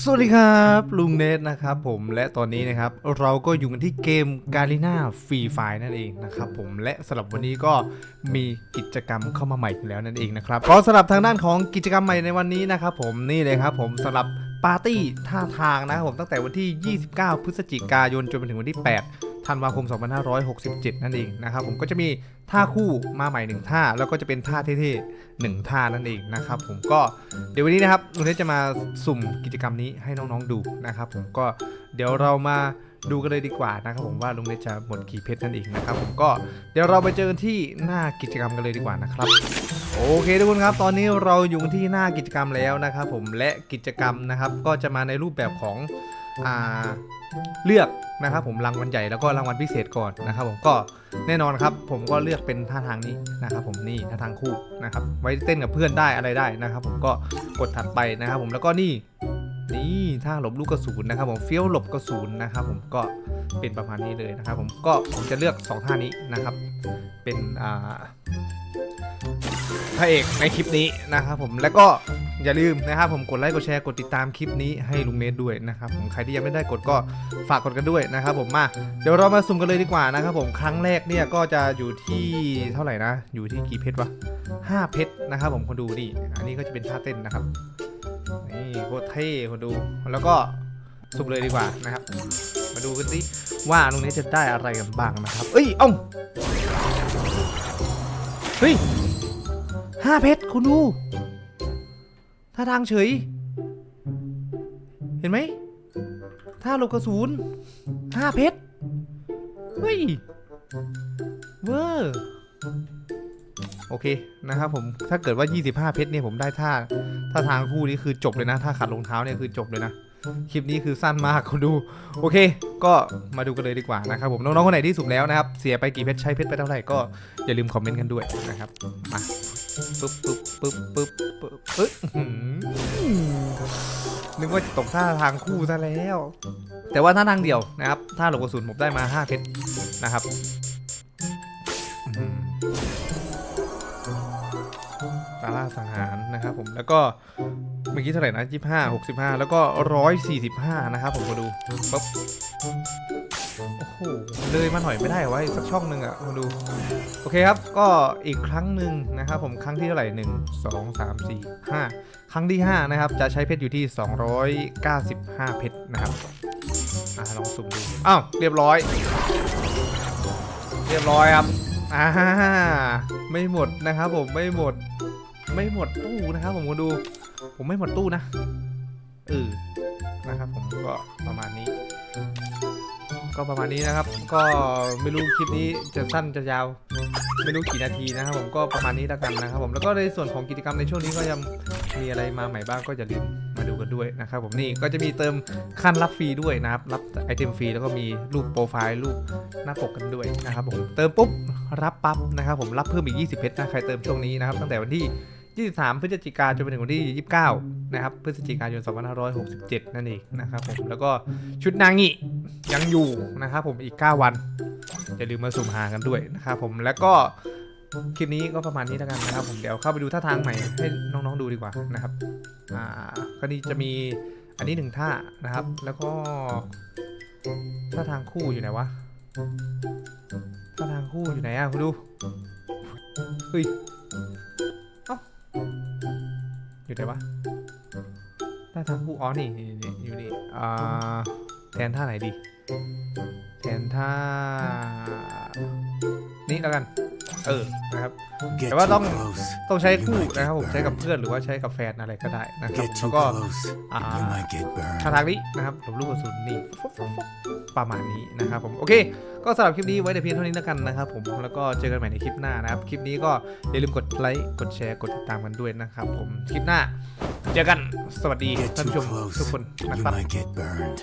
สวัสดีครับลุงเนทนะครับผมและตอนนี้นะครับเราก็อยู่กันที่เกมกาลิน่าฟรีไฟนั่นเองนะครับผมและสำหรับวันนี้ก็มีกิจกรรมเข้ามาใหม่แล้วนั่นเองนะครับก็สำหรับทางด้านของกิจกรรมใหม่ในวันนี้นะครับผมนี่เลยครับผมสำหรับปาร์ตี้ท่าทางนะครับผมตั้งแต่วันที่ 29 พฤศจิกายนจนไปถึงวันที่ 8 ธันวาคม 2567 นั่นเองนะครับผมก็จะมี ท่าคู่มาใหม่หนึ่งท่า แล้วก็จะเป็นท่าเท่ๆหนึ่งท่านั่นเองนะครับผมก็เดี๋ยววันนี้นะครับลุงเนทจะมาสุ่มกิจกรรมนี้ให้น้องๆดูนะครับผมก็เดี๋ยวเรามาดูกันเลยดีกว่านะครับผมว่าลุงเนทจะหมดกี่เพชรนั่นเองนะครับผมก็เดี๋ยวเราไปเจอกันที่หน้ากิจกรรมกันเลยดีกว่านะครับ โอเคทุกคนครับตอนนี้เราอยู่ที่หน้ากิจกรรมแล้วนะครับผมและกิจกรรมนะครับก็จะมาในรูปแบบของอ่าเลือก นะครับผมรางวัลใหญ่แล้วก็รางวัลพิเศษก่อนนะครับผมก็แน่นอนครับ ผมก็เลือกเป็นท่าทางนี้นะครับผมนี่ท่าทางคู่นะครับไว้เต้นกับเพื่อนได้อะไรได้นะครับ ผมก็กดถัดไปนะครับ ผมแล้วก็นี่นี่ท่าหลบลูกกระสุนนะครับ ผมเฟี้ยวหลบกระสุนนะครับ ผมก็เป็นประมาณนี้เลยนะครับ ผมก็ผมจะเลือกสองท่านี้นะครับ เป็นอ่าพระเอกในคลิปนี้นะครับผมแล้วก็ อย่าลืมนะครับผมกดไลค์กดแชร์กดติดตามคลิปนี้ให้ลุงเนทด้วยนะครับผมใครที่ยังไม่ได้กดก็ฝากกดกันด้วยนะครับผมมาเดี๋ยวเรามาสุ่มกันเลยดีกว่านะครับผมครั้งแรกเนี่ยก็จะอยู่ที่เท่าไหร่นะ อยู่ที่กี่เพชรวะห้าเพชรนะครับผมคนดูนี่อันนี้ก็จะเป็นท่าเต้นนะครับนี่โคตรเท่คนดูแล้วก็สุ่มเลยดีกว่านะครับ มาดูกันสิว่าลุงเนทจะได้อะไรกันบ้างนะครับเอ้ยอ้าเฮ้ยห้าเพชรคุณดู ท่าทางเฉย เห็นไหมท่าลบกระสุนห้าเพชร เฮ้ย เวอร์ โอเคนะครับผม ถ้าเกิดว่า 25 เพชรเนี่ยผมได้ท่า ท่าทางคู่นี้คือจบเลยนะท่าขัดรองเท้าเนี่ยคือจบเลยนะ คลิปนี้คือสั้นมากคุณดู โอเค ก็มาดูกันเลยดีกว่านะครับผม น้องๆคนไหนที่สุ่มแล้วนะครับ เสียไปกี่เพชรใช้เพชรไปเท่าไหร่ก็อย่าลืมคอมเมนต์กันด้วยนะครับ มา ปึ๊บปึ๊บปึ๊บปึ๊บปึ๊บปึ๊บอื้อหือนึกว่าจะตกท่าทางคู่ซะแล้ว แต่ว่าท่าทางเดียวนะครับท่าหลบกระสุนผมได้มา 5 เพชรนะครับอื้อหือตาล่าสังหารนะครับผมแล้วก็เมื่อกี้เท่าไหร่นะ25 65 แล้วก็ 145 นะครับผมมาดูปึ๊บโอ้โห เลยมาหน่อยไม่ได้ไวะอีกสักช่องหนึ่งอะมาดู โอเคครับ ก็อีกครั้งหนึ่งนะครับผมครั้งที่เท่าไหร่หนึ่งสองสามสี่ห้าครั้งที่5นะครับ จะใช้เพชรอยู่ที่ 295 เพชรนะครับอ่าลองสุ่มดูอ้าวเรียบร้อย เรียบร้อยครับอ่าไม่หมดนะครับผมไม่หมด ไม่หมดตู้นะครับผมมาดู ผมไม่หมดตู้นะเออนะครับผมก็ประมาณนี้ ก็ประมาณนี้นะครับ ก็ไม่รู้คลิปนี้จะสั้นจะยาว ไม่รู้กี่นาทีนะครับผมก็ประมาณนี้แล้วกันนะครับผมแล้วก็ในส่วนของกิจกรรมในช่วงนี้ก็ยังมีอะไรมาใหม่บ้างก็อย่าลืมมาดูกันด้วยนะครับผมนี่ก็จะมีเติมขั้นรับฟรีด้วยนะครับรับไอเทมฟรีแล้วก็มีรูปโปรไฟล์รูปหน้าปกกันด้วยนะครับผมเติมปุ๊บรับปั๊บนะครับผมรับเพิ่มอีก 20เพชรนะใครเติมช่วงนี้นะครับตั้งแต่วันที่ 23 พฤศจิกายนจนไปถึงวันที่ 29 นะครับ พฤศจิกายน 2567 นั่นเองนะครับผม แล้วก็ชุดนางงิยังอยู่นะครับผมอีก 9 วัน อย่าลืมมาสุ่มหากันด้วยนะครับผม แล้วก็คลิปนี้ก็ประมาณนี้แล้วกันนะครับผมเดี๋ยวเข้าไปดูท่าทางใหม่ให้น้องๆดูดีกว่านะครับ อ่าคราวนี้จะมีอันนี้หนึ่งท่านะครับ แล้วก็ท่าทางคู่อยู่ไหนวะท่าทางคู่อยู่ไหนอะคุณดูเฮ้ย อยู่ไหนวะถ้าทางคู่อ๋อนี่นี่นี่อยู่นี่อ่าแทนท่าไหนดี แทนท่า นี่แล้วกัน เออนะครับ Get แต่ว่า too ต้อง close. ต้องใช้ You คู่ might นะครับ get ผมใช้กับ burned. เพื่อนหรือว่าใช้กับแฟนอะไรก็ได้นะครับ Get แล้ too วก็ close. อ่า You might get ท่า burned. ทางนี้นะครับหลบลูกกระสุนนี่ฟุ๊บฟุ๊บฟุ๊บประมาณนี้นะครับผมโอเค ก็สำหรับคลิปนี้ไว้แต่เพียงเท่านี้แล้วกันนะครับผมแล้วก็เจอกันใหม่ในคลิปหน้านะครับ คลิปนี้ก็อย่าลืมกดไลค์กดแชร์กดติดตามกันด้วยนะครับผมคลิปหน้า เจอกันสวัสดี Get ท่าน too ผู้ชม close. ทุกคนนะ You ครับ might get burned.